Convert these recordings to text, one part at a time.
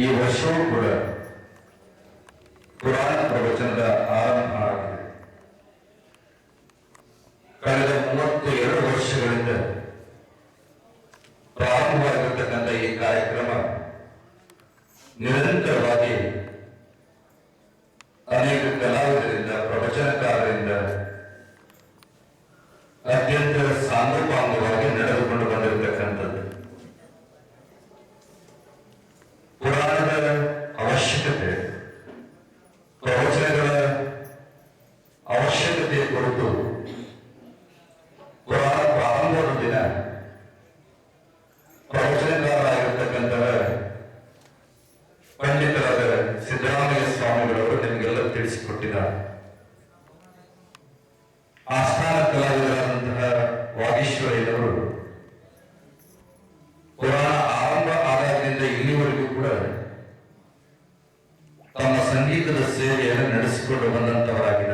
ಈ ವರ್ಷವೂ ಕೂಡ ಕುರಾನ್ ಪ್ರವಚನದ ಆರಂಭ ಆಗಿದೆ. ಸೇವೆಯನ್ನು ನಡೆಸಿಕೊಂಡು ಬಂದಂತವರಾಗಿದ್ದಾರೆ.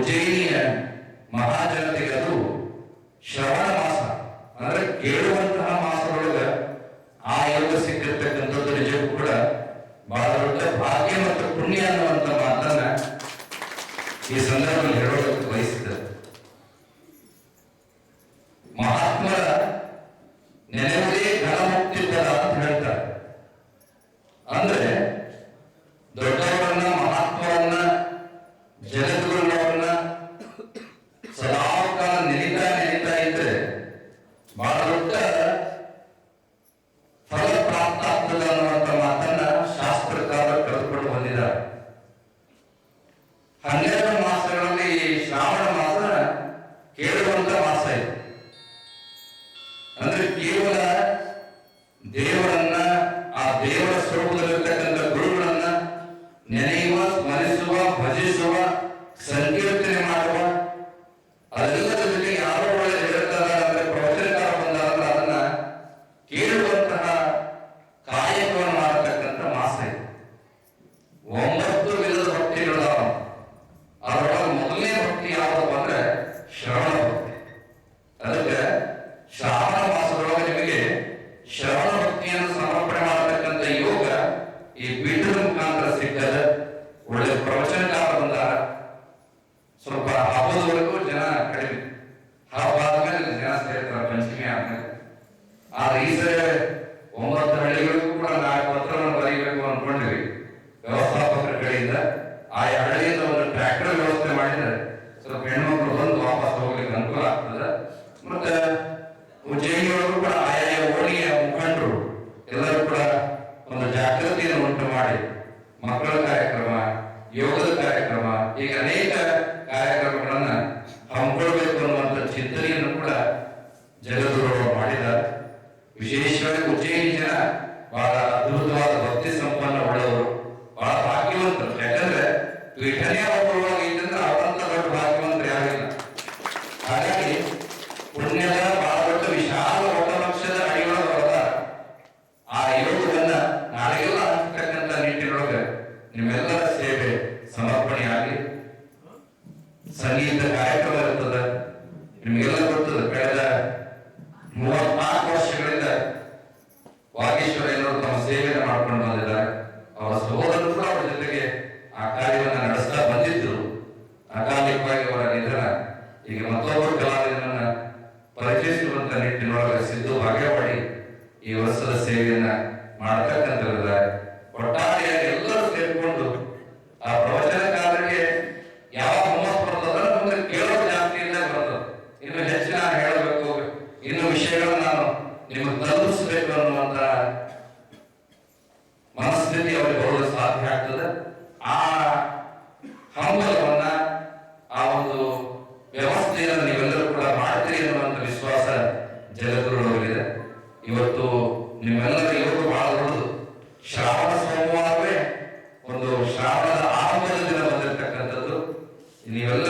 Medina, Mahat. Às vezes eu era Amen. Amen. ನೀವೆಲ್ಲ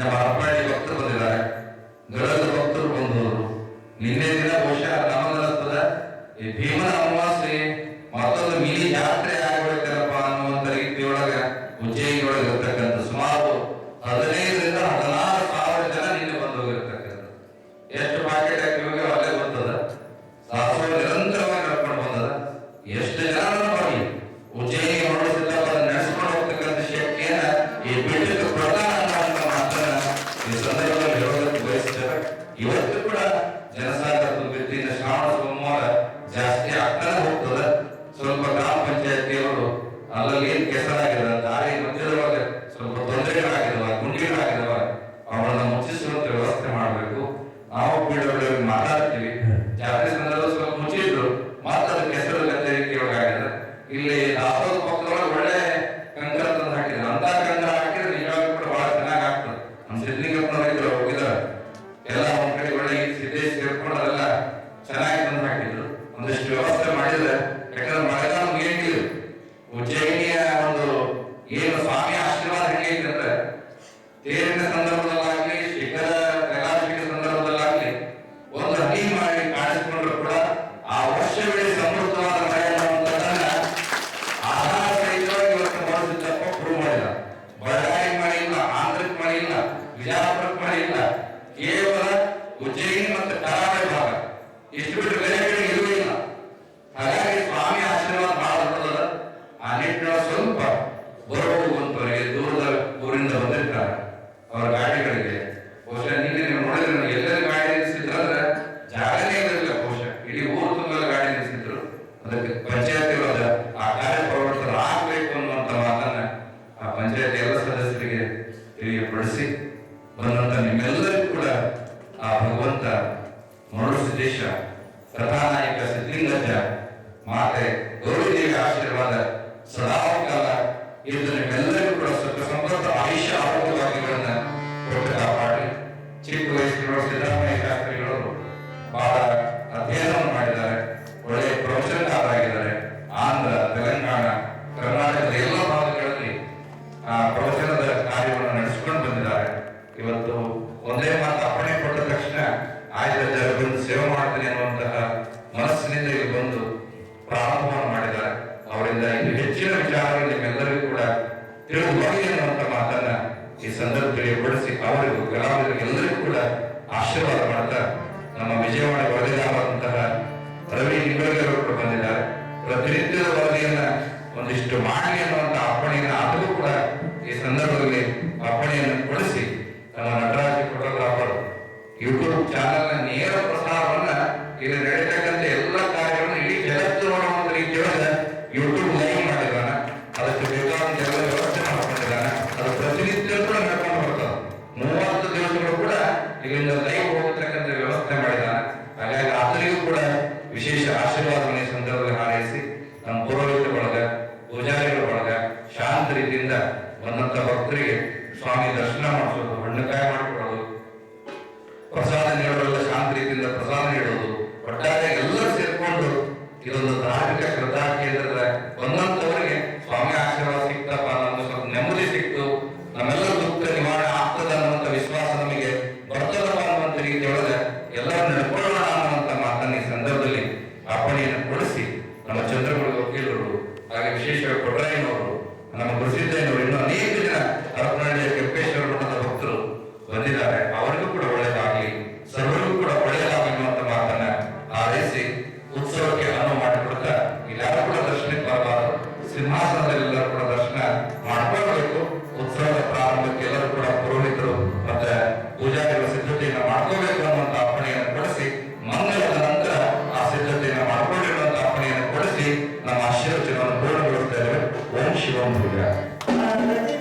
ನಮ್ಮ ಹರಪಳ್ಳಿ ಭಕ್ತರು ಬಂದಿದ್ದಾರೆ. ಗಳದ ಭಕ್ತರು ಬಂದವರು ನಿನ್ನೆ ದಿನ ಬಹುಶಃ ರಾಮನರತ್ವದ ಭೀಮನ ಅಮಾವಾಸ್ಯೆ ಮತ್ತೊಂದು ಮಿನಿ ಜಾತ್ರೆ ಆಗಿ Sunday on the road. You went to Distribuidores ಸಂದರ್ಭದಲ್ಲಿ ಅರ್ಪಣೆಯನ್ನು ಕೊಡಿಸಿ ನಮ್ಮ ನಟರಾಜ ಫೋಟೋಗ್ರಾಫರ್ ಯೂಟ್ಯೂಬ್ ಚಾನಲ್ನ ನೇರ ಬಂದಂತ ಭಕ್ತರಿಗೆ ಸ್ವಾಮಿ ದರ್ಶನ ಮಾಡಿಸೋದು ಹಣ್ಣುಕಾಯಿ ಮಾಡಿಕೊಡೋದು ಪ್ರಸಾದ ನೀಡೋದೆಲ್ಲ ಶಾಂತ ರೀತಿಯಿಂದ ಪ್ರಸಾದ ನೀಡೋದು, ಒಟ್ಟಾರೆ ಎಲ್ಲ ಸೇರ್ಕೊಂಡು ಇದೊಂದು ಧಾರ್ಮಿಕ ಶ್ರದ್ಧಾ ಕೇಂದ್ರದ ಬಂದಂತವರಿಗೆ ಸ್ವಾಮಿ ಆಶೀರ್ವಾದ ಸಿಕ್ತಪ್ಪ ನಮ್ಗೆ ಸ್ವಲ್ಪ ನೆಮ್ಮದಿ ಸಿಕ್ತು. ನಮ್ಮೆಲ್ಲ ದುಃಖ ನಿವಾರಣೆ ಆಗ್ತದ ಅನ್ನುವಂಥ ವಿಶ್ವಾಸ ನಮಗೆ ಬರ್ತದಪ್ಪ ಅನ್ನುವಂಥ ರೀತಿಯೊಳಗೆ ಎಲ್ಲರೂ ನಡ್ಕೊಳ್ಳೋಣ ಅನ್ನುವಂಥ ಮಾತನ್ನ ಈ ಸಂದರ್ಭದಲ್ಲಿ ಅರ್ಪಣೆಯನ್ನು ಕೊಡಿಸಿ ನಮ್ಮ ಚಂದ್ರಗುಡಿ ವಕೀಲರು, ಹಾಗೆ ವಿಶೇಷವಾಗಿ ಕೊಟ್ರಾಯನವರು ನಮ್ಮ ಪ್ರಸಿದ್ಧ ಇನ್ನೂ ಅನೇಕ ಜನ ಹರಪನಹಳ್ಳಿಯ ಕೆಂಪೇಶ್ವರರು Помощи вам, ребята.